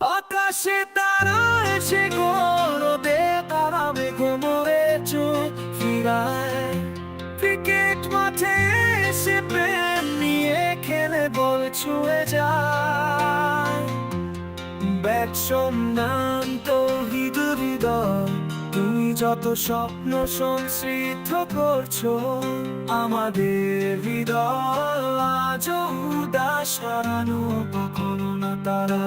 আকাশে তারা এসে গরবে তারাবে ঘুমরে চোখ ফিরায়। ক্রিকেট মাঠে এসে প্রেম নিয়ে খেলে বল ছুঁয়ে যায়। ব্যাট সম্ভ্রান্ত হৃদয় তুমি যত স্বপ্ন সংস্কৃত করছ, আমাদের হৃদয় আজ উদাস, হারানো কখনো না তারা।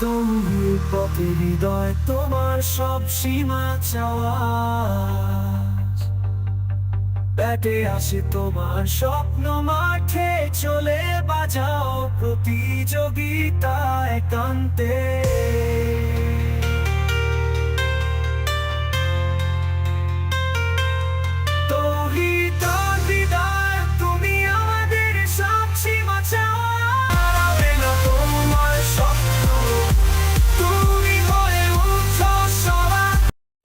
তুমি পথে হৃদয়, তোমার সব সীমা চাওয়া। ব্যাটে আসে তোমার স্বপ্ন, মাঠে চলে বাজাও প্রতিযোগিতায় কান্তে